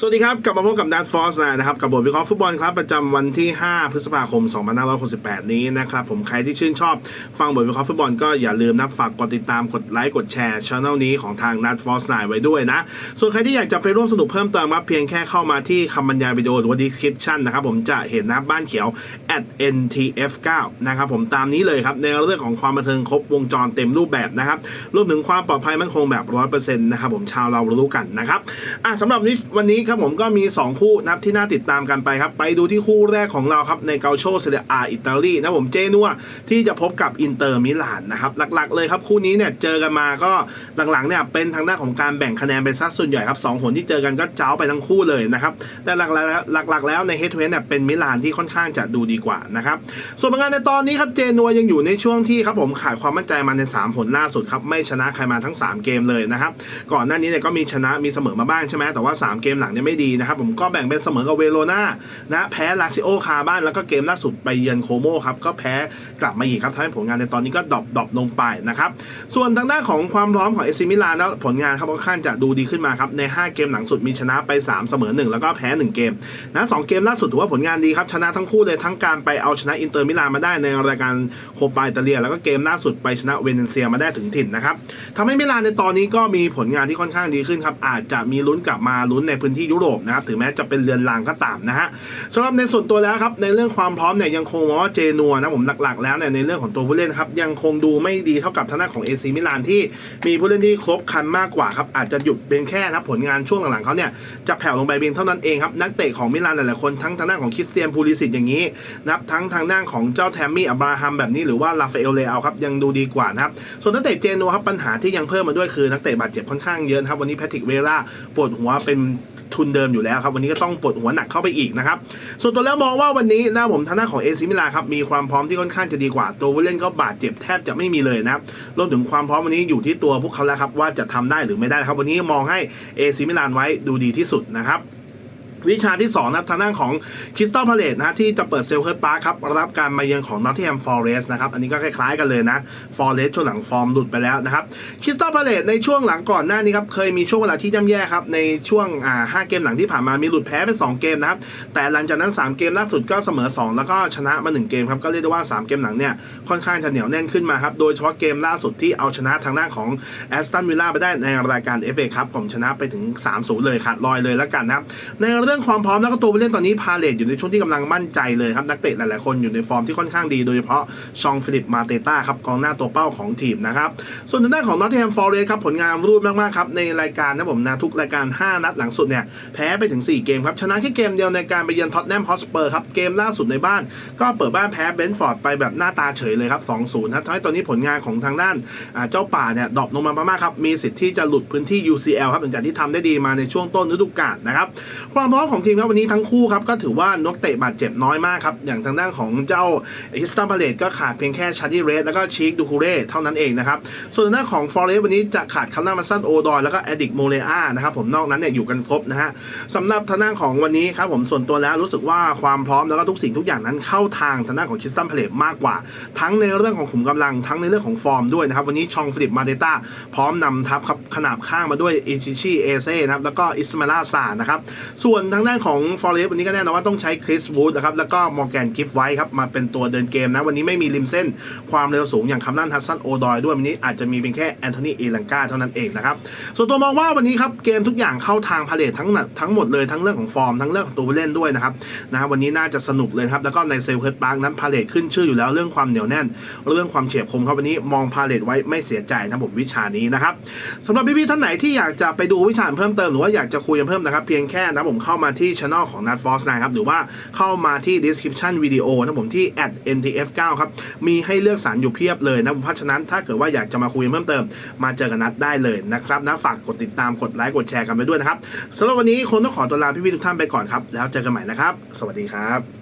สวัสดีครับ กลับมาพบกับดัตฟอสนะครับกับบทวิเคราะห์ฟุตบอลครับประจำวันที่ 5 พฤษภาคม 2568 นี้นะครับ ผมใครที่ชื่นชอบฟังบทวิเคราะห์ฟุตบอลก็อย่าลืมนะฝากกดติดตามกดไลค์กดแชร์ช่องนี้ของทางนัทฟอสไว้ด้วยนะ ส่วนใครที่อยากจะไปร่วมสนุกเพิ่มเติมครับเพียงแค่เข้ามาที่คำบรรยายวิดีโอหรือว่า description นะครับผมจะเห็นนะบ้านเขียว at ntf9 นะครับผมตามนี้เลยครับในเรื่องของความบันเทิงครบวงจรเต็มรูปแบบนะครับรวมถึงความปลอดภัยมั่นคงแบบ 100%นะครับผมชาวเรารู้กันนะครับอะสำหรับวันนี้ครับผมก็มี 2 คู่นะครับที่น่าติดตามกันไปครับ ไปดูที่คู่แรกของเราครับ ในเกาโชเซเรียอาอิตาลีนะผมเจนัวที่จะพบกับอินเตอร์มิลานนะครับ หลักๆเลยครับ คู่นี้เนี่ยเจอกันมาก็หลังๆเนี่ยเป็นทางด้านของการแบ่งคะแนนเป็นสัดส่วนใหญ่ครับสองหนที่เจอกันก็เจ้าไปทั้งคู่เลยนะครับแต่หลักๆแล้วหลักๆแล้วในเฮดทูเฮดเนี่ยเป็นมิลานที่ค่อนข้างจะดูดีกว่านะครับส่วนผลงานในตอนนี้ครับเจนัวยังอยู่ในช่วงที่ครับผมขาดความมั่นใจมาใน 3 ผลล่าสุดครับไม่ชนะใครมาทั้ง 3 เกมเลยนะครับก่อนหน้านี้เนี่ยก็มีชนะมีเสมอมาบ้างใช่ไหมแต่ว่า 3 เกมหลังเนี่ยไม่ดีนะครับผมก็แบ่งเป็นเสมอกับเวโรนานะแพ้ลาซิโอคาบ้านแล้วก็เกมล่าสุดไปเยือนโคโมครับก็แพ้ กลับมาอีกครับทำให้ผลงานในตอนนี้ก็ดรอปดรอปลงไปนะครับ ส่วนทางด้านของความพร้อมของเอซิมิลานแล้วผลงานครับค่อนข้างจะดูดีขึ้นมาครับ ใน 5 เกมหลังสุดมีชนะไป 3 เสมอ 1 แล้วก็แพ้ 1 เกมนะสองเกมล่าสุดถือว่าผลงานดีครับชนะทั้งคู่เลยทั้งการไปเอาชนะอินเตอร์มิลานมาได้ในรายการโคปาอิตาเลีย แล้วก็เกมล่าสุดไปชนะเวเนเซียมาได้ถึงถิ่นนะครับทำให้มิลานในตอนนี้ก็มีผลงานที่ค่อนข้างดีขึ้นครับอาจจะมีลุ้นกลับมาลุ้นในพื้นที่ยุโรปนะครับถึงแม้จะเป็นเรือนรางก็ตามนะฮะสำหรับในส่วนตัวแล้วครับในเรื่องความพร้อมเนี่ยยังคงมองว่าเจนัวนะผมหลักๆแล้วเนี่ยในเรื่องของตัวผู้เล่นครับยังคงดูไม่ดีเท่ากับทางด้านของเอซีมิลานที่มีผู้เล่นที่ครบคันมากกว่าครับอาจจะหยุดเป็นแค่นะผลงานช่วงหลังๆเขาเนี่ยจะแผ่วลงไปเพียงเท่านั้นเองครับนักเตะของมิลานหลายๆคนทั้งทางด้านของคริสเตียนพูลิสิตอย่างนี้นับทั้งทางด้านของเจ้าแทมมี่อับราฮัมแบบนี้หรือว่าลาฟาเอลเลอาครับยังดูดีกว่านะครับส่วนนักเตะเจนัวครับปัญหาที่ยังเพิ่มมาด้วยคือนักเตะบาดเจ็บค่อนข้างเยอะครับวันนี้แพทริกเวราปวดหัวเป็น ทุนเดิมอยู่แล้วครับ วันนี้ก็ต้องปวดหัวหนักเข้าไปอีกนะครับ ส่วนตัวแล้วมองว่าวันนี้นะผมทางด้านของเอซิมิลาครับมีความพร้อมที่ค่อนข้างจะดีกว่า ตัวผู้เล่นก็บาดเจ็บแทบจะไม่มีเลยนะรวมถึงความพร้อมวันนี้อยู่ที่ตัวพวกเขาแล้วครับว่าจะทำได้หรือไม่ได้ครับ วันนี้มองให้เอซิมิลานไว้ดูดีที่สุดนะครับ วิชาที่ 2 นะครับทางด้านของคริสตัลพาเลตนะที่จะเปิดเซลเคิร์ปาร์คครับ รับการมาเยือนของนอตเทียมฟอเรสต์นะครับ อันนี้ก็คล้ายๆกันเลยนะฟอเรสต์ช่วงหลังฟอร์มหลุดไปแล้วนะครับคริสตัลพาเลตในช่วงหลังก่อนหน้านี้ครับ เคยมีช่วงเวลาที่ย่ำแย่ครับ ในช่วงอ่าห้าเกมหลังที่ผ่านมามีหลุดแพ้เป็น2เกมนะครับ แต่หลังจากนั้น 3 เกมล่าสุดก็เสมอ 2 แล้วก็ชนะมา 1 เกมครับก็เรียกได้ว่า 3 เกมหลังเนี่ยค่อนข้างจะเหนียวแน่นขึ้นมาครับโดยเฉพาะเกมล่าสุดที่เอาชนะทางด้านของแอสตันวิลล่าไปได้ในรายการ FA ครับผมชนะไปถึง3-0เลยขาดลอยเลยแล้วกันนะครับในเรื่องความพร้อมแล้วก็ตัวผู้เล่นตอนนี้พาเลตอยู่ในช่วงที่กำลังมั่นใจเลยครับ นักเตะหลายๆคนอยู่ในฟอร์มที่ค่อนข้างดีโดยเฉพาะชองฟิลิปมาเตต้าครับกองหน้าตัวเป้าของทีมนะครับ ส่วนทางด้านของนอตเทมฟอร์เรสครับผลงานรูดมากๆครับในรายการนะผมนะทุกรายการ 5 นัดหลังสุดเนี่ยแพ้ไปถึง 4 เกมครับชนะแค่เกมเดียวในการไปเยือนท็อตแนมฮอสเปอร์ครับเกมล่าสุดในบ้าน ก็เปิดบ้านแพ้เบนฟอร์ดไปแบบหน้าตาเฉยเลยครับ 2-0ครับทำให้ตอนนี้ผลงานของทางด้านเจ้าป่าเนี่ยดรอปลงมามากๆครับมีสิทธิ์ที่จะหลุดพื้นที่ UCL ครับหลังจากที่ทำได้ดีมาในช่วงต้นฤดูกาลนะครับ ความพร้อมของทีมครับวันนี้ทั้งคู่ครับก็ถือว่านกเตะบาดเจ็บน้อยมากครับ อย่างทางด้านของเจ้าฮิสตันพาเลตก็ขาดเพียงแค่ชาร์ดี้เรสแล้วก็ชีคดูคูเร่เท่านั้นเองนะครับ ส่วนทางด้านของฟอร์เรสวันนี้จะขาดคาร์นามาซันโอดอยแล้วก็แอดิกโมเลอานะครับผมนอกนั้นเนี่ยอยู่กันครบนะฮะสำหรับทางด้านของวันนี้ครับผมส่วนตัวแล้วรู้สึกว่าความพร้อมแล้วก็ทุกสิ่งทุกอย่างนั้นเข้าทางทางด้านของคิสตันพาเลตมากกว่า ทั้งในเรื่องของขุมกำลังทั้งในเรื่องของฟอร์มด้วยนะครับวันนี้ชองฟิลิปมาเตต้าพร้อมนำทัพครับขนาบข้างมาด้วยอิชิชิเอเซ่นะครับแล้วก็อิสมาลาซานะครับส่วนทางด้านของฟอร์เรสวันนี้ก็แน่นอนว่าต้องใช้คริสวูดนะครับแล้วก็มอร์แกนกิฟไว้ครับมาเป็นตัวเดินเกมนะ วันนี้ไม่มีริมเส้นความเร็วสูงอย่างคำนั่นทัสซันโอดอยด้วยวันนี้อาจจะมีเพียงแค่แอนโทนีเอลังกาเท่านั้นเองนะครับส่วนตัวมองว่าวันนี้ครับเกมทุกอย่างเข้าทางพาเลททั้งหนักทั้งหมดเลยทั้งเรื่องของฟอร์มทั้งเรื่องของตัวผู้เล่นด้วยนะครับนะบวันนี้น่าจะสนุกเลยครับแล้วก็ในเซลเคิร์ดปาร์กนั้นพาเลทขึ้นชื่ออยู่แล้วเรื่องความเหนียวแน่น เรื่องความเฉียบคมครับวันนี้มองพาเลทไว้ไม่เสียใจนะผมวิชานี้นะครับสำหรับพี่ๆท่านไหนที่อยากจะไปดูวิชาเพิ่มเติมหรือว่าอยากจะคุยเพิ่มนะครับเพียงแค่นะผมเข้ามาที่ช anel ของ n a t f o r c e นะครับ หรือว่าเข้ามาที่ description วิดีโอนะผมที่ @ntf9 ครับ มีให้เลือกสารอยู่เพียบเลยนะผมเพราะฉะนั้นถ้าเกิดว่าอยากจะมาคุยเพิ่มเติม มาเจอกับนัดได้เลยนะครับนะฝากกดติดตามกดไลค์กดแชร์กันไปด้วยนะครับสำหรับวันนี้คงต้องขอตัวลาพี่ๆทุกท่านไปก่อนครับ แล้วเจอกันใหม่นะครับ สวัสดีครับ